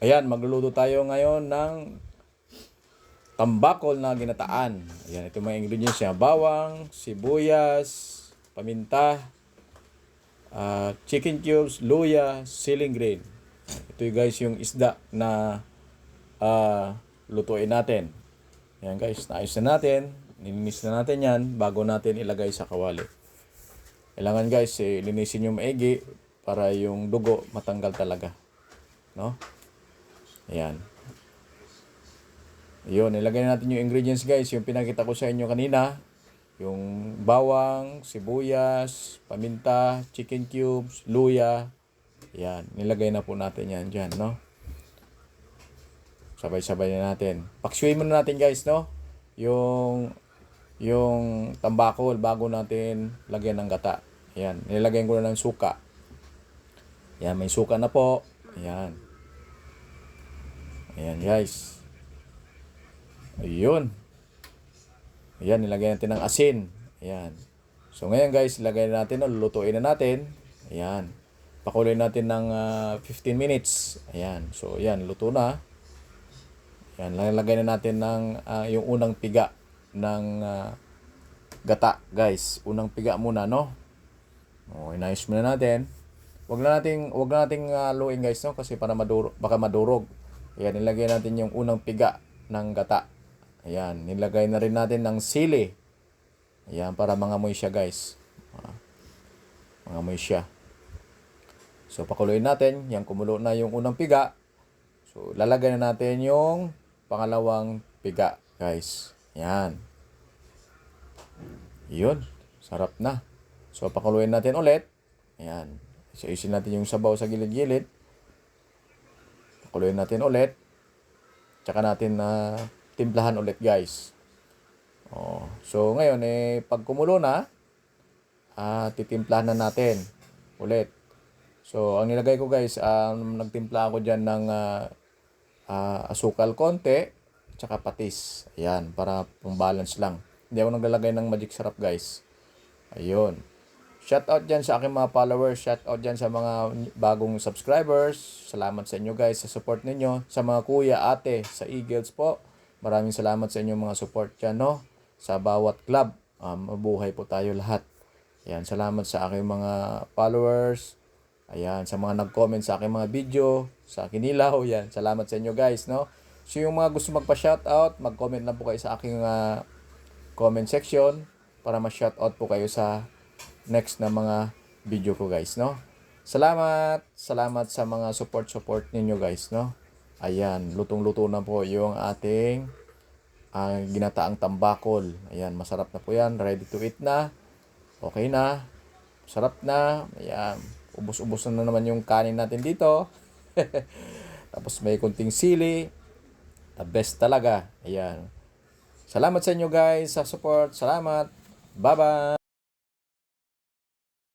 Ayan, magluluto tayo ngayon ng tambakol na ginataan. Ayan, ito mga ingredients niya. Bawang, sibuyas, paminta, ah, chicken cubes, luya, ceiling green. Ito yung guys yung isda na ah, lutuin natin. Ayan guys, naayos na natin. Nilinis na natin yan bago natin ilagay sa kawali. Kailangan guys, eh, linisin yung maigi para yung dugo matanggal talaga. No? Ayan. Yun, ilagay na natin yung ingredients guys. Yung pinakita ko sa inyo kanina. Yung bawang, sibuyas, paminta, chicken cubes, luya. Yan, nilagay na po natin yan dyan, no? Sabay-sabay na natin. Paksuyin muna natin guys, no? Yung yung tambakol bago natin lagyan ng gata. Ayan, nilagyan ko na ng suka. Ayan, may suka na po. Ayan. Ayan guys. Ayun. Ayan, nilagyan natin ng asin. Ayan. So ngayon guys, ilagay na natin, lulutuin na natin. Ayan. Pakuloy natin ng ah, 15 minutes. Ayan. So ayan, luto na. Ayan, lalagay na natin ng ah, yung unang piga ng ah, gata, guys. Unang piga muna, no? O, inayos muna natin. Wag na nating wag na nating uh, luin guys, no? Kasi para maduro, baka madurog. Ayan, nilagay natin yung unang piga ng gata. Ayan, nilagay na rin natin ng sili. Ayan, para mangamoy siya, guys. Ah, mangamoy siya. So, pakuluin natin. Yan, kumulo na yung unang piga. So, lalagay na natin yung pangalawang piga, guys. Yan. Yun. Sarap na. So, pakuluin natin ulit. Ayan. So, isin natin yung sabaw sa gilid-gilid. Pakuluin natin ulit. Tsaka natin na timplahan ulit, guys. Oh, so, ngayon, eh, pag kumulo na, ah, titimplahan na natin ulit. So, ang nilagay ko, guys, um, nagtimpla ako dyan ng ah, ah, asukal konti, tsaka patis. Ayan, para pang balance lang. Hindi ako naglalagay ng magic sarap, guys. Ayun. Shout out dyan sa aking mga followers. Shout out dyan sa mga bagong subscribers. Salamat sa inyo guys sa support ninyo. Sa mga kuya, ate, sa Eagles po. Maraming salamat sa inyo mga support dyan, no? Sa bawat club. Um, mabuhay po tayo lahat. Ayan, salamat sa aking mga followers. Ayan, sa mga nag-comment sa aking mga video, sa kinilaw, yan. Salamat sa inyo guys, no? So yung mga gusto magpa-shoutout, mag-comment lang po kayo sa aking ah, comment section para ma-shoutout po kayo sa next na mga video ko guys, no? Salamat, salamat sa mga support-support ninyo guys, no? Ayan, lutong-luto na po yung ating ah, ginataang tambakol. Ayan, masarap na po yan. Ready to eat na. Okay na. Sarap na. Ayan, ubos-ubos na naman yung kanin natin dito. Tapos may kunting sili. The best talaga. Ayan. Salamat sa inyo guys sa support. Salamat. Bye-bye.